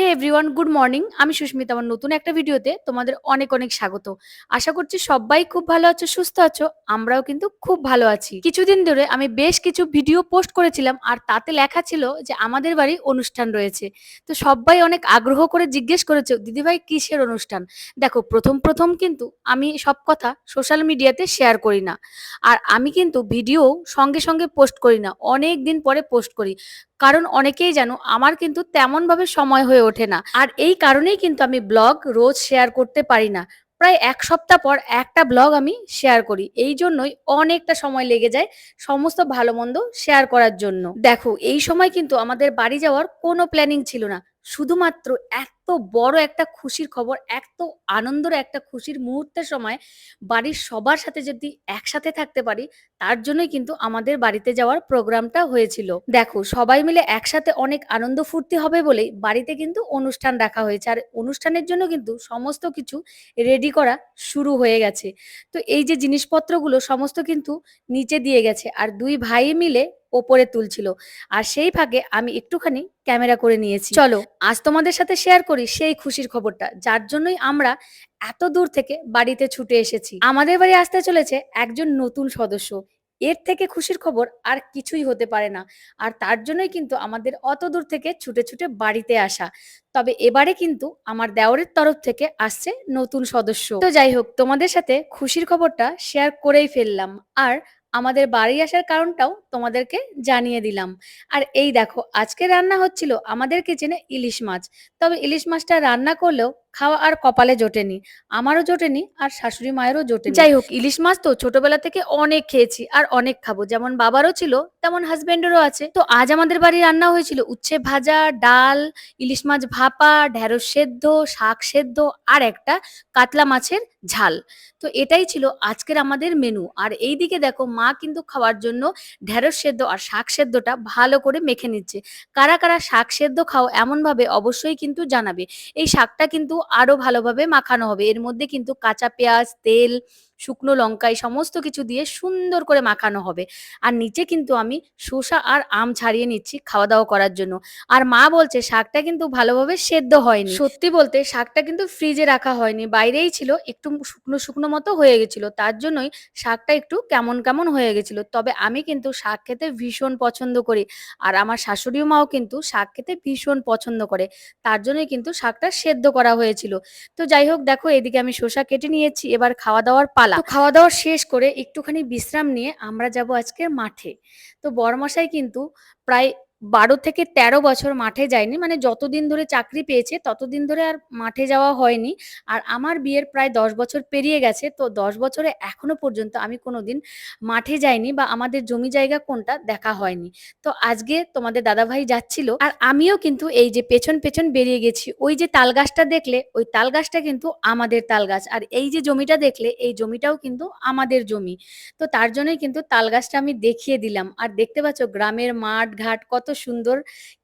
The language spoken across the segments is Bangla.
এভরিওয়ান গুড মর্নিং আমি সুস্মিতা, আমার নতুন একটা ভিডিওতে তোমাদের অনেক অনেক স্বাগত। আশা করছি সবাই খুব ভালো আছো, সুস্থ আছো, আমরাও কিন্তু খুব ভালো আছি। কিছুদিন ধরে আমি বেশ কিছু ভিডিও পোস্ট করেছিলাম আর তাতে লেখা ছিল যে আমাদের বাড়ি অনুষ্ঠান রয়েছে। তো সবাই অনেক আগ্রহ করে জিজ্ঞেস করেছে দিদিভাই কিসের অনুষ্ঠান? দেখো, প্রথম প্রথম কিন্তু আমি সব কথা সোশ্যাল মিডিয়াতে শেয়ার করি না। আর আমি কিন্তু ভিডিও সঙ্গে সঙ্গে পোস্ট করি না, অনেক দিন পরে পোস্ট করি। কারণ অনেকেই জানো, আমার কিন্তু তেমনভাবে সময় হয়ে ওঠে না। আর এই কারণেই কিন্তু আমি ব্লগ রোজ শেয়ার করতে পারি না। প্রায় এক সপ্তাহ পর একটা ব্লগ আমি শেয়ার করি। এই জন্যই অনেকটা সময় লেগে যায় সমস্ত ভালো মন্দ শেয়ার করার জন্য। দেখো, এই সময় কিন্তু আমাদের বাড়ি যাওয়ার কোনো প্ল্যানিং ছিল না। শুধুমাত্র এত বড় একটা খুশির খবর এত আনন্দের একটা খুশির মুহূর্তের সময় বাড়ির সবার সাথে যদি একসাথে থাকতে পারি তার জন্যই কিন্তু আমাদের বাড়িতে যাওয়ার প্রোগ্রামটা হয়েছিল। দেখো সবাই মিলে একসাথে অনেক আনন্দ ফুর্তি হবে বলেই বাড়িতে কিন্তু অনুষ্ঠান রাখা হয়েছে। আর অনুষ্ঠানের জন্য কিন্তু সমস্ত কিছু রেডি করা শুরু হয়ে গেছে। তো এই যে জিনিসপত্রগুলো সমস্ত কিন্তু নিচে দিয়ে গেছে আর দুই ভাই মিলে ওপরে তুলছিল। আর সেই ফাঁকে আমি একটুখানি ক্যামেরা করে নিয়েছি। চলো। আজ তোমাদের সাথে শেয়ার করি সেই খুশির খবরটা। যার জন্যই আমরা এত দূর থেকে বাড়িতে ছুটে এসেছি। আমাদের বাড়ি আসতে চলেছে একজন নতুন সদস্য। এর থেকে খুশির খবর আর কিছুই হতে পারে না। আর তার জন্যই কিন্তু আমাদের অত দূর থেকে ছুটে ছুটে বাড়িতে আসা। তবে এবারে কিন্তু আমার দেওরের তরফ থেকে আসছে নতুন সদস্য। তো যাই হোক, তোমাদের সাথে খুশির খবরটা শেয়ার করেই ফেললাম। আর আমাদের বাড়ি আসার কারণটাও তোমাদেরকে জানিয়ে দিলাম। আর এই দেখো, আজকে রান্না হচ্ছিল আমাদের কিচেনে ইলিশ মাছ। তবে ইলিশ মাছটা রান্না করলেও খাওয়া আর কপালে জোটেনি, আমারও জোটেনি আর শাশুড়ি মায়েরও জোটেনি। যাই হোক, ইলিশ মাছ তো ছোটবেলা থেকে অনেক খেয়েছি আর অনেক খাব, যেমন বাবারও ছিল, তেমন হাজবেন্ডেরও আছে। তো আজ আমাদের বাড়ি রান্না হয়েছিল উচ্ছে ভাজা, ডাল, ইলিশ মাছ ভাপা ঢেঁড়স সেদ্ধ, শাক সেদ্ধ আর একটা কাতলা মাছের ঝাল। তো এটাই ছিল আজকের আমাদের মেনু আর এই দিকে দেখো, মা কিন্তু খাওয়ার জন্য ঢেঁড়স সেদ্ধ আর শাক সেদ্ধটা ভালো করে মেখে নিচ্ছে। কারা কারা শাক সেদ্ধ খাও এমন ভাবে অবশ্যই কিন্তু জানাবে। এই শাকটা কিন্তু আরও ভালোভাবে মাখানো হবে। এর মধ্যে কিন্তু কাঁচা পেঁয়াজ তেল শুকনো লঙ্কা, এই সমস্ত কিছু দিয়ে সুন্দর করে মাখানো হবে। আর নিচে কিন্তু আমি শসা আর আম ছাড়িয়ে নিচ্ছি খাওয়া দাওয়া করার জন্য। আর মা বলছে, শাকটা কিন্তু ভালোভাবে সেদ্ধ হয়নি। সত্যি বলতে, শাকটা কিন্তু ফ্রিজে রাখা হয়নি। বাইরেই ছিল, একটু শুকনো শুকনো মতো হয়ে গেছিল। তার জন্যই শাকটা একটু কেমন কেমন হয়ে গেছিল। তবে আমি কিন্তু শাক খেতে ভীষণ পছন্দ করি। আর আমার শাশুড়ি মাও কিন্তু শাক খেতে ভীষণ পছন্দ করে। তার জন্যই কিন্তু শাকটা সেদ্ধ করা হয়েছিল। তো যাই হোক, দেখো, এদিকে আমি শসা কেটে নিয়েছি। এবার খাওয়া দাওয়ার পালা। তো খাওয়া দাওয়া শেষ করে একটুখানি বিশ্রাম নিয়ে আমরা যাব আজকে মাঠে। তো বড়মশাই কিন্তু প্রায় বারো থেকে তেরো বছর মাঠে যায়নি। মানে যতদিন ধরে চাকরি পেয়েছে, ততদিন ধরে আর মাঠে যাওয়া হয়নি। আর আমার বিয়ের প্রায় দশ বছর পেরিয়ে গেছে। তো দশ বছরে এখনও পর্যন্ত আমি কোনোদিন মাঠে যাইনি বা আমাদের জমি জায়গা কোনটা দেখা হয়নি। তো আজকে তোমাদের দাদাভাই যাচ্ছিল। আর আমিও কিন্তু এই যে পেছন পেছন বেরিয়ে গেছি। ওই যে তাল গাছটা দেখলে, ওই তাল গাছটা কিন্তু আমাদের তাল গাছ। আর এই যে জমিটা দেখলে, এই জমিটাও কিন্তু আমাদের জমি। তো তার জন্যই কিন্তু তাল গাছটা আমি দেখিয়ে দিলাম। আর দেখতে পাচ্ছ, গ্রামের মাঠ ঘাট কত সুন্দর,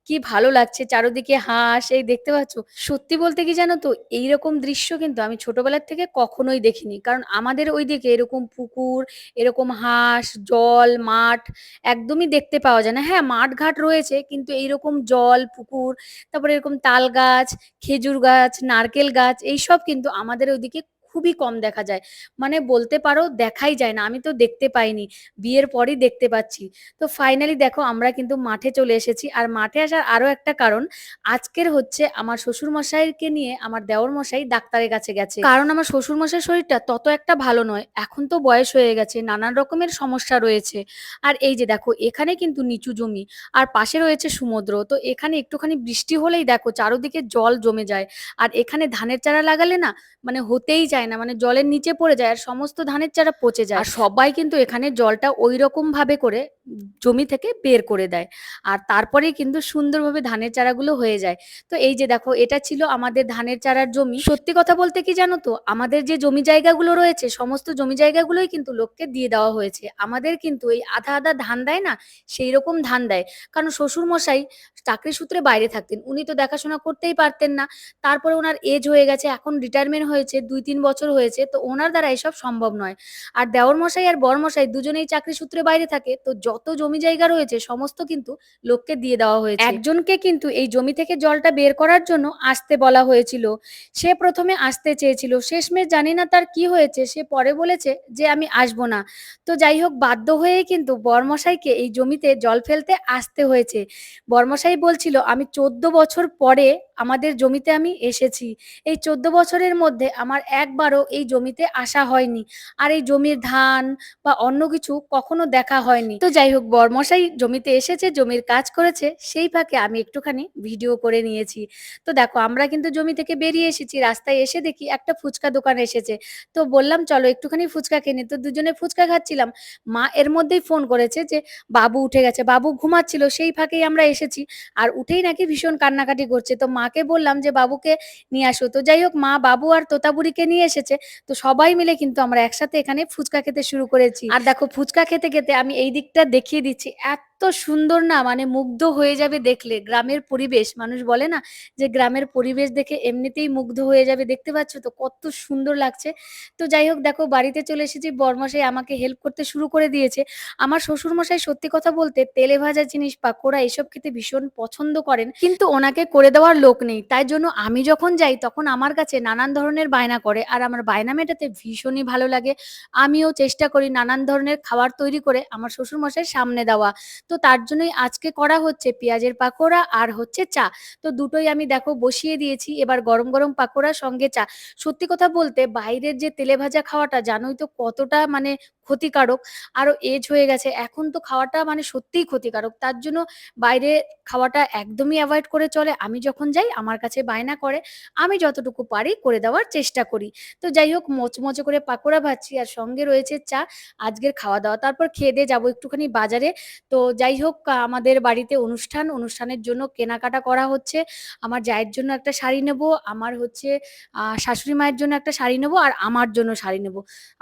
কি ভালো লাগছে। চারোদিকে হাঁস, এই দেখতে পাচ্ছ? সত্যি বলতে কি জানো তো, এইরকম দৃশ্য কিন্তু আমি ছোটবেলার থেকে কখনোই দেখিনি। কারণ আমাদের ওইদিকে এরকম পুকুর, এরকম হাঁস, জল, মাঠ একদমই দেখতে পাওয়া যায় না। হ্যাঁ মাঠ ঘাট রয়েছে, কিন্তু এইরকম জল, পুকুর, তারপরে এরকম তাল গাছ, খেজুর গাছ, নারকেল গাছ, এইসব কিন্তু আমাদের ওইদিকে খুবই কম দেখা যায়। মানে বলতে পারো দেখাই যায় না, আমি তো দেখতে পাইনি, বিয়ের পরই দেখতে পাচ্ছি। তো ফাইনালি দেখো আমরা কিন্তু মাঠে চলে এসেছি। আর মাঠে আসার আরও একটা কারণ, আজকের হচ্ছে আমার শ্বশুর মশাইকে নিয়ে আমার দেওর মশাই ডাক্তারের কাছে গেছে। কারণ আমার শ্বশুর মশাইয়ের শরীরটা তত একটা ভালো নয়, এখন তো বয়স হয়ে গেছে, নানান রকমের সমস্যা রয়েছে। আর এই যে দেখো, এখানে কিন্তু নিচু জমি, আর পাশে রয়েছে সমুদ্র। তো এখানে একটুখানি বৃষ্টি হলেই দেখো চারোদিকে জল জমে যায়। আর এখানে ধানের চারা লাগালে না মানে হতেই যায় না মানে জলের নিচে পড়ে যায় আর সমস্ত ধানের চারা পচে যায়। আর সবাই কিন্তু এখানে জলটা ওই রকম ভাবে করে জমি থেকে বের করে দেয়। আর তারপরেই কিন্তু সুন্দরভাবে ধানের চারাগুলো হয়ে যায়। তো এই যে দেখো, এটা ছিল আমাদের ধানের চারার জমি। সত্যি কথা বলতে কি জানো তো? আমাদের যে জমি জায়গাগুলো রয়েছে, সমস্ত জমি জায়গাগুলোই কিন্তু লোককে দিয়ে দেওয়া হয়েছে। আমাদের কিন্তু এই আধা আধা ধান দেয় না সেই রকম ধান দেয়। কারণ শ্বশুর মশাই চাকরি সূত্রে বাইরে থাকতেন। উনি তো দেখাশোনা করতেই পারতেন না। তারপরে ওনার এজ হয়ে গেছে, এখন রিটায়ারমেন্ট হয়েছে। দুই তিন বছর হয়েছে, তো ওনার দ্বারা এসব সম্ভব নয়। আর দেওর মশাই আর বর মশাই দুজনেই চাকরি সূত্রে বাইরে থাকে, তো যত জমি জায়গা রয়েছে, সমস্ত কিন্তু লোককে দিয়ে দেওয়া হয়েছে। একজনকে কিন্তু এই জমি থেকে জলটা বের করার জন্য আসতে বলা হয়েছিল। সে প্রথমে আসতে চেয়েছিল। শেষমেশ জানি না তার কি হয়েছে, সে পরে বলেছে যে আমি আসব না। তো যাই হোক, বাধ্য হয়েই কিন্তু বরমশাইকে এই জমিতে জল ফেলতে আসতে হয়েছে। বরমশাই বলছিল, আমি চোদ্দ বছর পরে আমাদের জমিতে আমি এসেছি। এই চোদ্দ বছরের মধ্যে আমার একবারও এই জমিতে আসা হয়নি। আর এই জমির ধান বা অন্য কিছু কখনো দেখা হয়নি। তো যাই হোক, বরমশাই জমিতে এসেছে, জমির কাজ করেছে, সেই ফাঁকে আমি একটুখানি ভিডিও করে নিয়েছি। তো দেখো, আমরা কিন্তু জমি থেকে বেরিয়ে এসেছি, রাস্তায় এসে দেখি একটা ফুচকা দোকান এসেছে। তো বললাম, চলো একটুখানি ফুচকা কিনি তো দুজনে ফুচকা খাচ্ছিলাম। মা এর মধ্যেই ফোন করেছে যে, বাবু উঠে গেছে, বাবু ঘুমাচ্ছিল, সেই ফাঁকেই আমরা এসেছি। আর উঠেই নাকি ভীষণ কান্নাকাটি করছে। তো মাকে বললাম যে, বাবুকে নিয়ে আসো। তো যাই হোক, মা, বাবু আর তোতাবুড়িকে নিয়ে এসেছে। তো সবাই মিলে কিন্তু আমরা একসাথে এখানে ফুচকা খেতে শুরু করেছি। আর দেখো, ফুচকা খেতে খেতে আমি এই দিকটা দেখিয়ে দিচ্ছি, এত সুন্দর না মানে মুগ্ধ হয়ে যাবে দেখলে। গ্রামের পরিবেশ, মানুষ বলে না যে গ্রামের পরিবেশ দেখে এমনিতেই মুগ্ধ হয়ে যাবে, দেখতে পাচ্ছ তো? কত সুন্দর লাগছে। তো যাই হোক, দেখো বাড়িতে চলে এসেছি, বরমশাই আমাকে হেল্প করতে শুরু করে দিয়েছে। আমার শ্বশুর মশাই সত্যি কথা বলতে তেলে ভাজা জিনিস, পাকোড়া এসব খেতে ভীষণ পছন্দ করেন, কিন্তু ওনাকে করে দেওয়ার লোক নেই। তাই জন্য আমি যখন যাই, তখন আমার কাছে নানান ধরনের বায়না করে, আর আমার বায়না মেটাতে ভীষণই ভালো লাগে। আমিও চেষ্টা করি নানান ধরনের খাবার তৈরি করে আমার শ্বশুর মশাইয়ের সামনে দেওয়া। তো তার জন্যই আজকে করা হচ্ছে পেঁয়াজের পাকোড়া আর হচ্ছে চা। তো দুটোই আমি দেখো বসিয়ে দিয়েছি, এবার গরম গরম পাকোড়া সঙ্গে চা। সত্যি কথা বলতে বাইরের যে তেলে ভাজা খাওয়াটা জানোই তো কতটা মানে ক্ষতিকারক, আরও এজ হয়ে গেছে। এখন তো খাওয়াটা মানে সত্যিই ক্ষতিকারক, তার জন্য বাইরে খাওয়াটা একদমই অ্যাভয়েড করে চলে। আমি যখন যাই, আমার কাছে বায়না করে, আমি যতটুকু পারি করে দেওয়ার চেষ্টা করি। তো যাই হোক, মচমচে করে পাকোড়া ভাজছি আর সঙ্গে রয়েছে চা। আজকের খাওয়া দাওয়া, তারপর খেয়ে দিয়ে যাব একটুখানি বাজারে। তো যাই হোক আমাদের বাড়িতে অনুষ্ঠান, অনুষ্ঠানের জন্য কেনাকাটা করা হচ্ছে। আমার জায়ের জন্য একটা শাড়ি নেব, আমার হচ্ছে শাশুড়ি মায়ের জন্য একটা শাড়ি নেব, আর আমার জন্য শাড়ি নেব।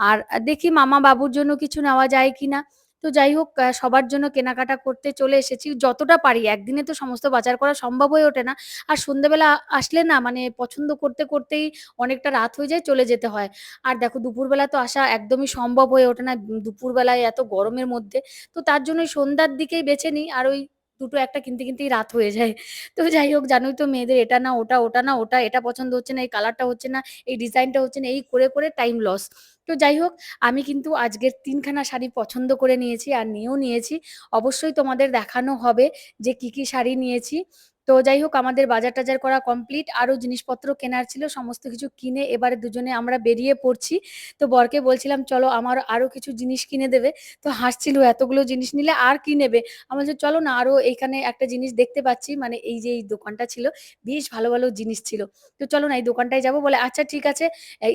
আর দেখি মামা বাবুর জন্য কিছু নেওয়া যায় কিনা। তো যাই হোক সবার জন্য কেনাকাটা করতে চলে এসেছি। যতটা পারি, একদিনে তো সমস্ত বাজার করা সম্ভব হয়ে ওঠে না। আর সন্ধ্যেবেলা আসলে না মানে পছন্দ করতে করতেই অনেকটা রাত হয়ে যায়, চলে যেতে হয়। আর দেখো, দুপুরবেলা তো আসা একদমই সম্ভব হয়ে ওঠে না। দুপুরবেলায় এত গরমের মধ্যে। তো তার জন্য সন্ধ্যার দিকেই বেছে নিই। আর ওই দুটো একটা কিনতে, কিনতেই রাত হয়ে যায়। তো যাই হোক, জানোই তো মেয়েদের এটা না, ওটা ওটা না, ওটা, এটা পছন্দ হচ্ছে না, এই কালারটা হচ্ছে না, এই ডিজাইনটা হচ্ছে না, এই করে করে টাইম লস তো যাই হোক, আমি কিন্তু আজকের তিনখানা শাড়ি পছন্দ করে নিয়েছি আর নিয়েও নিয়েছি। অবশ্যই তোমাদের দেখানো হবে যে কি কি শাড়ি নিয়েছি। তো যাই হোক আমাদের বাজার টাজার করা কমপ্লিট আরও জিনিসপত্র কেনার ছিল, সমস্ত কিছু কিনে এবারে দুজনে আমরা বেরিয়ে পড়ছি। তো বরকে বলছিলাম, চলো, আমার আরও কিছু জিনিস কিনে দেবে। তো হাসছিল, এতগুলো জিনিস নিলে আর কি নেবে? আমার চলো না আরও এইখানে একটা জিনিস দেখতে পাচ্ছি। মানে এই যে এই দোকানটা ছিল, বেশ ভালো ভালো জিনিস ছিল। তো চলো না, এই দোকানটায় যাব বলে আচ্ছা ঠিক আছে।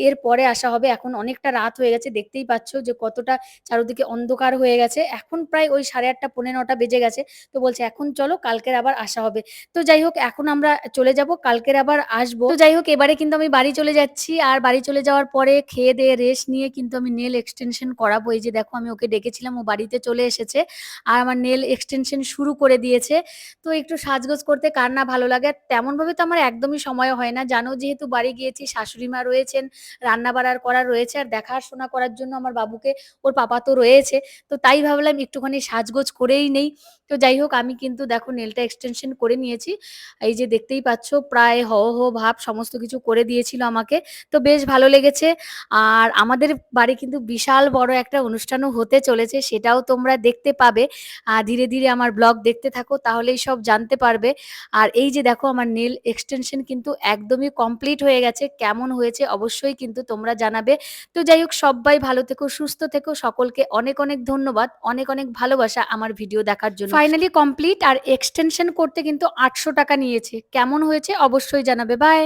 এর পরে আসা হবে। এখন অনেকটা রাত হয়ে গেছে, দেখতেই পাচ্ছ যে কতটা চারিদিকে অন্ধকার হয়ে গেছে। এখন প্রায় ওই সাড়ে আটটা পনেরো নটা বেজে গেছে। তো বলছে, এখন চলো, কালকের আবার আসা হবে। তো যাই হোক, এখন আমরা চলে যাব, কালকের আবার আসব। তো যাই হোক, এবারে কিন্তু আমি বাড়ি চলে যাচ্ছি, আর বাড়ি চলে যাওয়ার পরে খেয়ে দিয়ে রেস্ট নিয়ে কিন্তু আমি নেল এক্সটেনশন করাবো। এই যে দেখো, আমি ওকে ডেকেছিলাম, ও বাড়িতে চলে এসেছে, আর আমার নেল এক্সটেনশন শুরু করে দিয়েছে। তো একটু সাজগোজ করতে কার না ভালো লাগে, আর তেমন ভাবে তো আমার একদমই সময় হয় না। জানো, যেহেতু বাড়ি গিয়েছি, শাশুড়ি মা রয়েছেন রান্না বাড়ার করা রয়েছে, আর দেখাশোনা করার জন্য আমার বাবুকে, ওর পাপা তো রয়েছে। তো তাই ভাবলাম একটুখানি সাজগোজ করেই নেই। তো যাই হোক, আমি কিন্তু দেখো নেলটা এক্সটেনশন করে নিয়েছি। এই যে দেখতেই পাচ্ছ, প্রায় হ হ, ভাব সমস্ত কিছু করে দিয়েছিল আমাকে। তো বেশ ভালো লেগেছে। আর আমাদের বাড়ি কিন্তু বিশাল বড় একটা অনুষ্ঠানও হতে চলেছে, সেটাও তোমরা দেখতে পাবে। ধীরে ধীরে আমার ব্লগ দেখতে থাকো, তাহলেই সব জানতে পারবে। আর এই যে দেখো, আমার নেল এক্সটেনশন কিন্তু একদমই কমপ্লিট হয়ে গেছে। কেমন হয়েছে অবশ্যই কিন্তু তোমরা জানাবে। তো যাই হোক, সবাই ভালো থেকো, সুস্থ থেকো। সকলকে অনেক অনেক ধন্যবাদ। অনেক অনেক ভালোবাসা আমার ভিডিও দেখার জন্য। ফাইনালি কমপ্লিট আর এক্সটেনশন করতে কিন্তু আটশো টাকা নিয়েছে। কেমন হয়েছে অবশ্যই জানাবে। বাই